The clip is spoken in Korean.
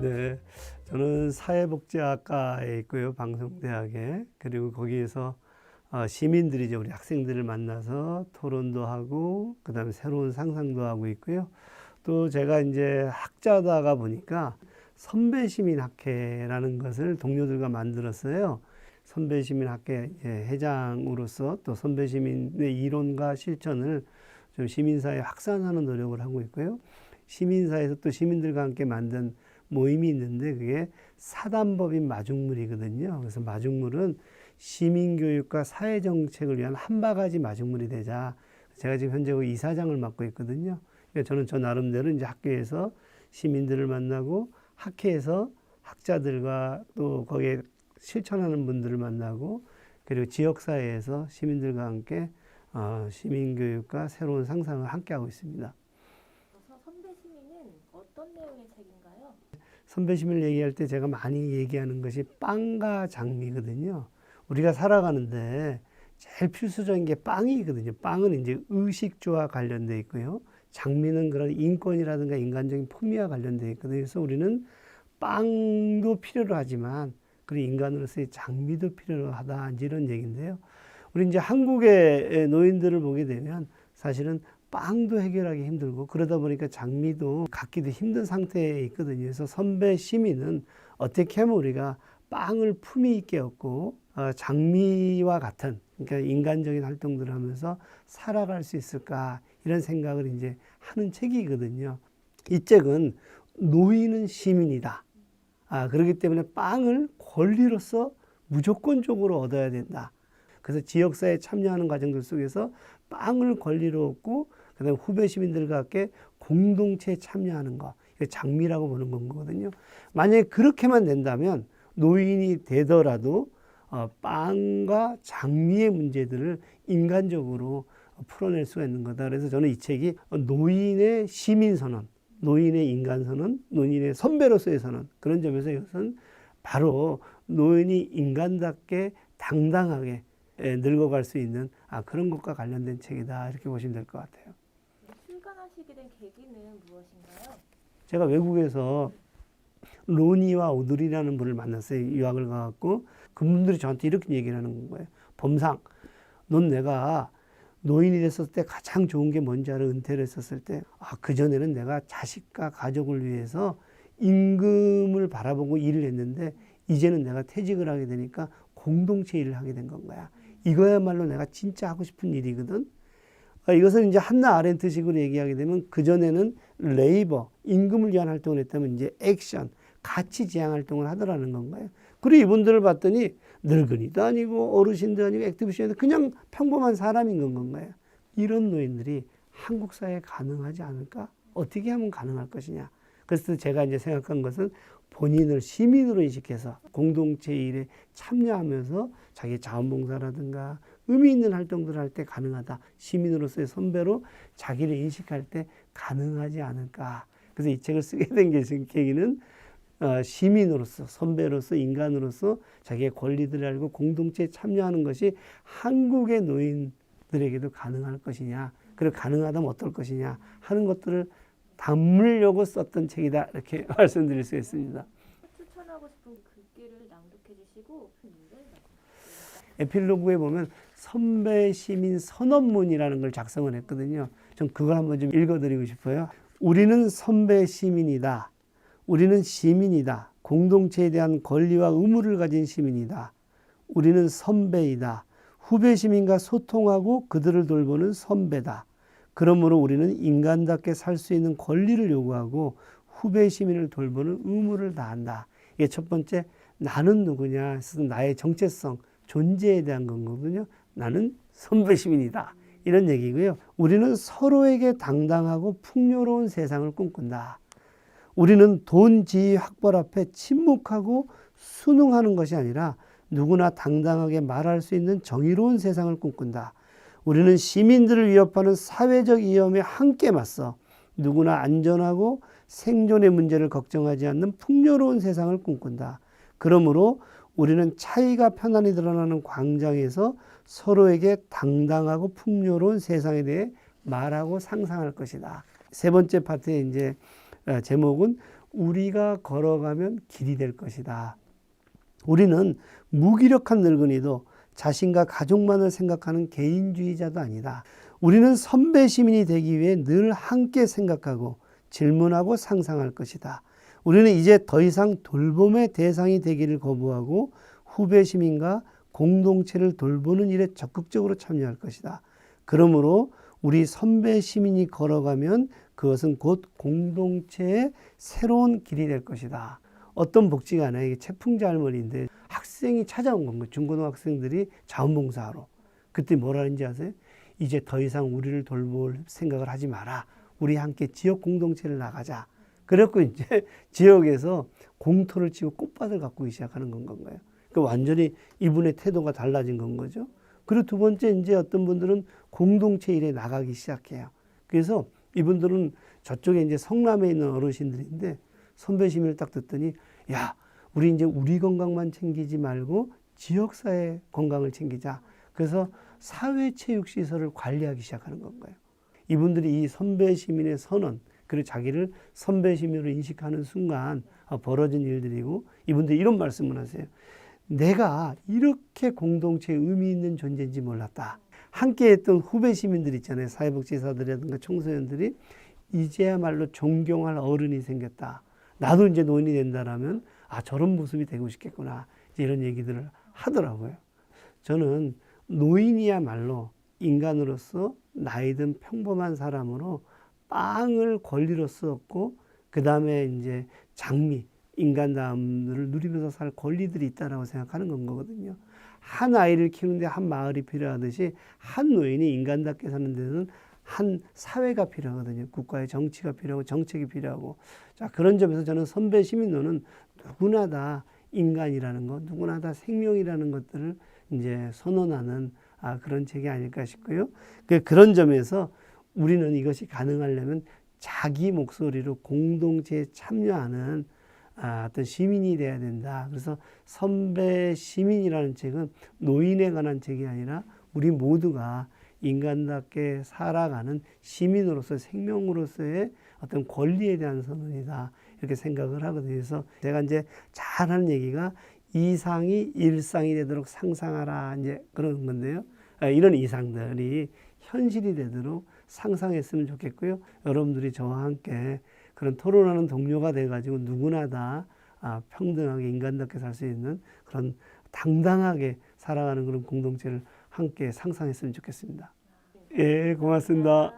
네, 저는 사회복지학과에 있고요, 방송대학에 그리고 거기에서 어, 시민들이죠, 우리 학생들을 만나서 토론도 하고 그다음에 새로운 상상도 하고 있고요. 또 제가 이제 학자다가 보니까 선배 시민 학회라는 것을 동료들과 만들었어요. 선배 시민 학회 회장으로서 또 선배 시민의 이론과 실천을 좀 시민사회에 확산하는 노력을 하고 있고요. 시민사회에서 또 시민들과 함께 만든 모임이 있는데 그게 사단법인 마중물이거든요. 그래서 마중물은 시민교육과 사회정책을 위한 한 바가지 마중물이 되자. 제가 지금 현재 그 이사장을 맡고 있거든요. 그러니까 저는 저 나름대로 이제 학교에서 시민들을 만나고 학회에서 학자들과 또 거기에 실천하는 분들을 만나고 그리고 지역사회에서 시민들과 함께 어, 시민교육과 새로운 상상을 함께 하고 있습니다. 선배 시민은 어떤 내용의? 선배 시민을 얘기할 때 제가 많이 얘기하는 것이 빵과 장미거든요. 우리가 살아가는데 제일 필수적인 게 빵이거든요. 빵은 이제 의식주와 관련돼 있고요. 장미는 그런 인권이라든가 인간적인 품위와 관련돼 있거든요. 그래서 우리는 빵도 필요로 하지만 그리고 인간으로서의 장미도 필요로 하다 이제 이런 얘기인데요. 우리 이제 한국의 노인들을 보게 되면 사실은 빵도 해결하기 힘들고 그러다 보니까 장미도 갖기도 힘든 상태에 있거든요. 그래서 선배 시민은 어떻게 하면 우리가 빵을 품위 있게 얻고 어, 장미와 같은 그러니까 인간적인 활동들을 하면서 살아갈 수 있을까 이런 생각을 이제 하는 책이거든요. 이 책은 노인은 시민이다. 아, 그렇기 때문에 빵을 권리로서 무조건적으로 얻어야 된다. 그래서 지역사회에 참여하는 과정들 속에서 빵을 권리로 얻고 그다음에 후배 시민들과 함께 공동체에 참여하는 거. 이거 장미라고 보는 거거든요. 만약에 그렇게만 된다면 노인이 되더라도 어, 빵과 장미의 문제들을 인간적으로 풀어낼 수가 있는 거다. 그래서 저는 이 책이 노인의 시민선언, 노인의 인간선언, 노인의 선배로서의 선언 그런 점에서 이것은 바로 노인이 인간답게 당당하게 예, 늙어갈 수 있는 아, 그런 것과 관련된 책이다 이렇게 보시면 될 것 같아요. 출간하시게 된 계기는 무엇인가요? 제가 외국에서 로니와 오드리라는 분을 만났어요. 유학을 가갖고 그분들이 저한테 이렇게 얘기를 하는 거예요. 범상, 넌 내가 노인이 됐을 때 가장 좋은 게 뭔지 알아? 은퇴를 했었을 때. 아, 그전에는 내가 자식과 가족을 위해서 임금을 바라보고 일을 했는데 이제는 내가 퇴직을 하게 되니까 공동체 일을 하게 된 건 거야. 이거야말로 내가 진짜 하고 싶은 일이거든. 아, 이것을 이제 한나 아렌트식으로 얘기하게 되면 그전에는 레이버, 임금을 위한 활동을 했다면 이제 액션, 가치 지향 활동을 하더라는 건가요. 그리고 이분들을 봤더니 늙은이도 아니고 어르신도 아니고 액티비션도 그냥 평범한 사람인 건 건가요. 이런 노인들이 한국 사회에 가능하지 않을까? 어떻게 하면 가능할 것이냐? 그래서 제가 이제 생각한 것은 본인을 시민으로 인식해서 공동체 일에 참여하면서 자기 자원봉사라든가 의미 있는 활동들을 할 때 가능하다. 시민으로서의 선배로 자기를 인식할 때 가능하지 않을까. 그래서 이 책을 쓰게 된 계기는 어, 시민으로서, 선배로서, 인간으로서 자기의 권리들을 알고 공동체에 참여하는 것이 한국의 노인들에게도 가능할 것이냐, 그리고 가능하다면 어떨 것이냐 하는 것들을 담으려고 썼던 책이다. 이렇게 말씀드릴 수 있습니다. 추천하고 싶은 글귀를 낭독해 주시고 에필로그에 보면 선배 시민 선언문이라는 걸 작성을 했거든요. 전 그걸 한번 좀 읽어드리고 싶어요. 우리는 선배 시민이다. 우리는 시민이다. 공동체에 대한 권리와 의무를 가진 시민이다. 우리는 선배이다. 후배 시민과 소통하고 그들을 돌보는 선배다. 그러므로 우리는 인간답게 살 수 있는 권리를 요구하고 후배 시민을 돌보는 의무를 다한다. 이게 첫 번째 나는 누구냐 해서 나의 정체성, 존재에 대한 건거든요. 나는 선배 시민이다. 이런 얘기고요. 우리는 서로에게 당당하고 풍요로운 세상을 꿈꾼다. 우리는 돈, 지위, 학벌 앞에 침묵하고 순응하는 것이 아니라 누구나 당당하게 말할 수 있는 정의로운 세상을 꿈꾼다. 우리는 시민들을 위협하는 사회적 위험에 함께 맞서 누구나 안전하고 생존의 문제를 걱정하지 않는 풍요로운 세상을 꿈꾼다. 그러므로 우리는 차이가 편안히 드러나는 광장에서 서로에게 당당하고 풍요로운 세상에 대해 말하고 상상할 것이다. 세 번째 파트의 이제 어, 제목은 우리가 걸어가면 길이 될 것이다. 우리는 무기력한 늙은이도 자신과 가족만을 생각하는 개인주의자도 아니다. 우리는 선배 시민이 되기 위해 늘 함께 생각하고 질문하고 상상할 것이다. 우리는 이제 더 이상 돌봄의 대상이 되기를 거부하고 후배 시민과 공동체를 돌보는 일에 적극적으로 참여할 것이다. 그러므로 우리 선배 시민이 걸어가면 그것은 곧 공동체의 새로운 길이 될 것이다. 어떤 복지가 아니라 이게 채풍자 할머니인데 학생이 찾아온 건 거예요. 중고등학생들이 자원봉사하러. 그때 뭐라 하는지 아세요? 이제 더 이상 우리를 돌볼 생각을 하지 마라. 우리 함께 지역 공동체를 나가자. 그래갖고 이제 지역에서 공터를 치고 꽃밭을 가꾸기 시작하는 건 건가요? 그 완전히 이분의 태도가 달라진 건 거죠. 그리고 두 번째 이제 어떤 분들은 공동체 일에 나가기 시작해요. 그래서 이분들은 저쪽에 이제 성남에 있는 어르신들인데 선배 시민을 딱 듣더니 야 우리 이제 우리 건강만 챙기지 말고 지역사회 건강을 챙기자. 그래서 사회체육시설을 관리하기 시작하는 건가요. 이분들이 이 선배 시민의 선언 그리고 자기를 선배 시민으로 인식하는 순간 어, 벌어진 일들이고 이분들이 이런 말씀을 하세요. 내가 이렇게 공동체에 의미 있는 존재인지 몰랐다. 함께 했던 후배 시민들 있잖아요. 사회복지사들이라든가 청소년들이 이제야말로 존경할 어른이 생겼다. 나도 이제 노인이 된다라면 아 저런 모습이 되고 싶겠구나. 이런 얘기들을 하더라고요. 저는 노인이야말로 인간으로서 나이든 평범한 사람으로 빵을 권리로서 얻고 그 다음에 이제 장미 인간다움을 누리면서 살 권리들이 있다라고 생각하는 건 거거든요. 한 아이를 키우는데 한 마을이 필요하듯이 한 노인이 인간답게 사는 데는 한 사회가 필요하거든요. 국가의 정치가 필요하고 정책이 필요하고. 자, 그런 점에서 저는 선배 시민론은 누구나 다 인간이라는 것, 누구나 다 생명이라는 것들을 이제 선언하는 아, 그런 책이 아닐까 싶고요. 그 그런 점에서 우리는 이것이 가능하려면 자기 목소리로 공동체에 참여하는 아, 어떤 시민이 돼야 된다. 그래서 선배 시민이라는 책은 노인에 관한 책이 아니라 우리 모두가 인간답게 살아가는 시민으로서 생명으로서의 어떤 권리에 대한 선언이다. 이렇게 생각을 하거든요. 그래서 제가 이제 잘하는 얘기가 이상이 일상이 되도록 상상하라. 이제 그런 건데요. 아, 이런 이상들이 현실이 되도록 상상했으면 좋겠고요. 여러분들이 저와 함께 그런 토론하는 동료가 돼가지고 누구나 다 아, 평등하게 인간답게 살 수 있는 그런 당당하게 살아가는 그런 공동체를 함께 상상했으면 좋겠습니다. 예, 고맙습니다.